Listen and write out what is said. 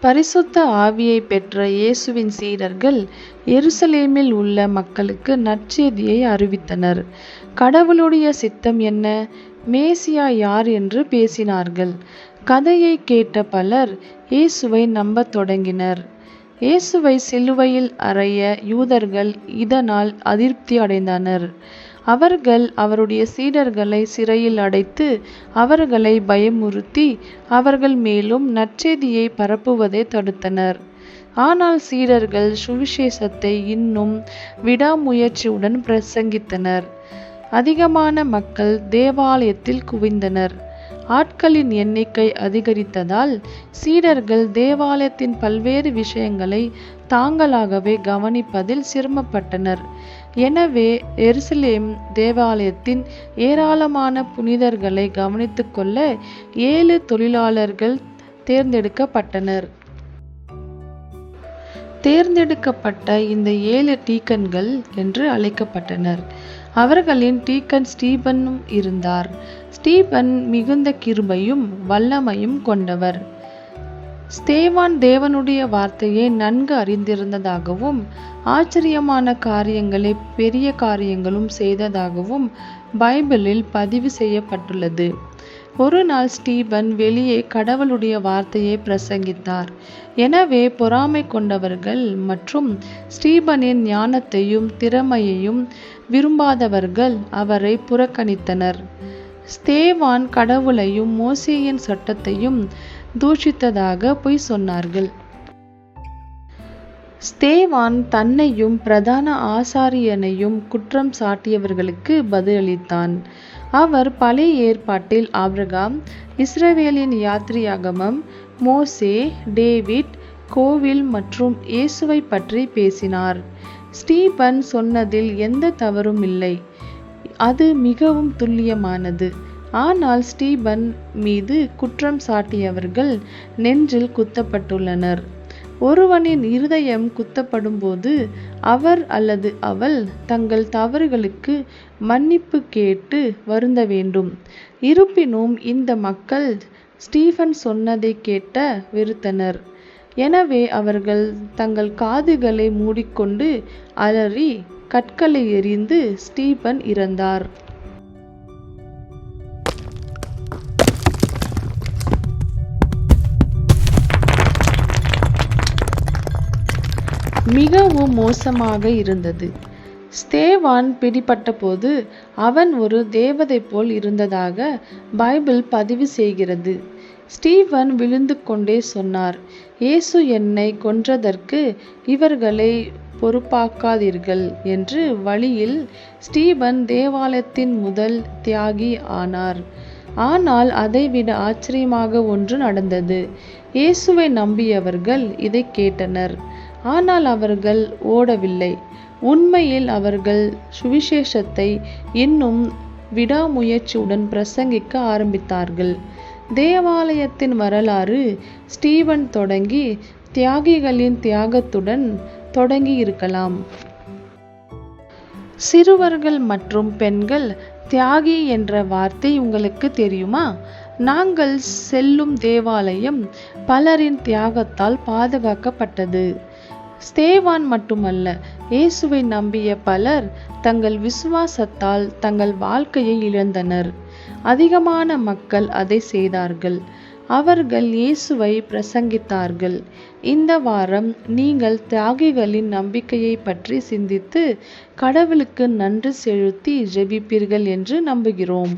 பரிசுத்த ஆவியை பெற்ற இயேசுவின் சீடர்கள் எருசலேமில் உள்ள மக்களுக்கு நற்செய்தியை அறிவித்தனர். கடவுளுடைய சித்தம் என்ன? மேசியா யார் என்று பேசினார்கள். கதையைக் கேட்ட பலர் இயேசுவை நம்பத் தொடங்கினர். இயேசுவை சிலுவையில் அறைய யூதர்கள் இதனால் அதிருப்தி அடைந்தனர். அவர்கள் அவருடைய சீடர்களை சிறையில் அடைத்து அவர்களை பயமுறுத்தி அவர்கள் மேலும் நற்செய்தியை பரப்புவதை தடுத்தனர். ஆனால் சீடர்கள் சுவிசேஷத்தை இன்னும் விடாமுயற்சியுடன் பிரசங்கித்தனர். அதிகமான மக்கள் தேவாலயத்தில் குவிந்தனர். ஆட்களின் எண்ணிக்கை அதிகரித்ததால் சீடர்கள் தேவாலயத்தின் பல்வேறு விஷயங்களை தாங்களாகவே கவனிப்பதில் சிரமப்பட்டனர். எனவே எருசலேம் தேவாலயத்தின் ஏராளமான புனிதர்களை கவனித்துக்கொள்ள ஏழு தொழிலாளர்கள் தேர்ந்தெடுக்கப்பட்டனர். தேர்ந்தெடுக்கப்பட்ட இந்த ஏழு டீக்கன்கள் என்று அழைக்கப்பட்டனர். அவர்களின் டீக்கன் ஸ்டீபனும் இருந்தார். ஸ்டீபன் மிகுந்த கிருபையும் வல்லமையும் கொண்டவர். ஸ்தேவான் தேவனுடைய வார்த்தையை நன்கு அறிந்திருந்ததாகவும் ஆச்சரியமான காரியங்களை பெரிய காரியங்களும் செய்ததாகவும் பைபிளில் பதிவு செய்யப்பட்டுள்ளது. ஒரு நாள் ஸ்டீபன் வெளியே கடவுளுடைய வார்த்தையை பிரசங்கித்தார். எனவே பொறாமை கொண்டவர்கள் மற்றும் ஸ்டீபனின் ஞானத்தையும் திறமையையும் விரும்பாதவர்கள் அவரை புறக்கணித்தனர். ஸ்தேவான் கடவுளையும் மோசேயின் சட்டத்தையும் தூஷித்ததாக பொய் சொன்னார்கள். ஸ்தேவான் தன்னையும் பிரதான ஆசாரியனையும் குற்றம் சாட்டியவர்களுக்கு பதிலளித்தான். அவர் பழைய ஏற்பாட்டில் ஆப்ரகாம் இஸ்ரவேலின் யாத்ரியாகமம் மோசே டேவிட் கோவில் மற்றும் இயேசுவைப் பற்றி பேசினார். ஸ்டீபன் சொன்னதில் எந்த தவறும் இல்லை. அது மிகவும் துல்லியமானது. ஆனால் ஸ்டீபன் மீது குற்றம் சாட்டியவர்கள் நெஞ்சில் குத்தப்பட்டுள்ளனர். ஒருவனின் இருதயம் குத்தப்படும்போது அவர் அல்லது அவள் தங்கள் தவறுகளுக்கு மன்னிப்பு கேட்டு வருந்த வேண்டும். இருப்பினும் இந்த மக்கள் ஸ்டீபன் சொன்னதைக் கேட்ட வெறுத்தனர். எனவே அவர்கள் தங்கள் காதுகளை மூடிக்கொண்டு அலறி கற்களை எறிந்து ஸ்டீபன் இறந்தார். மிகவும் மோசமாக இருந்தது. ஸ்தேவான் பிடிபட்டபோது அவன் ஒரு தேவதை போல் இருந்ததாக பைபிள் பதிவு செய்கிறது. ஸ்டீவன் விழுந்து கொண்டே சொன்னார் இயேசு என்னை கொன்றதற்கு இவர்களை பொறுப்பாக்காதீர்கள் என்று வழியில் ஸ்டீவன் தேவாலயத்தின் முதல் தியாகி ஆனார். ஆனால் அதைவிட ஆச்சரியமாக ஒன்று நடந்தது. இயேசுவை நம்பியவர்கள் இதைக் கேட்டனர். ஆனால் அவர்கள் ஓடவில்லை. உண்மையில் அவர்கள் சுவிசேஷத்தை இன்னும் விடாமுயற்சியுடன் பிரசங்கிக்க ஆரம்பித்தார்கள். தேவாலயத்தின் வரலாறு ஸ்டீவன் தொடங்கி தியாகிகளின் தியாகத்துடன் தொடங்கி இருக்கலாம் சிறுவர்கள் மற்றும் பெண்கள் தியாகி என்ற வார்த்தை உங்களுக்கு தெரியுமா? நாங்கள் செல்லும் தேவாலயம் பலரின் தியாகத்தால் பாதுகாக்கப்பட்டது. ஸ்தேவான் மட்டுமல்ல இயேசுவை நம்பிய பலர் தங்கள் விசுவாசத்தால் தங்கள் வாழ்க்கையை இழந்தனர். அதிகமான மக்கள் அதை செய்தார்கள். அவர்கள் இயேசுவை பிரசங்கித்தார்கள். இந்த வாரம் நீங்கள் தியாகிகளின் நம்பிக்கையைப் பற்றி சிந்தித்து கடவுளுக்கு நன்றி செலுத்தி ஜெபிப்பீர்கள் என்று நம்புகிறோம்.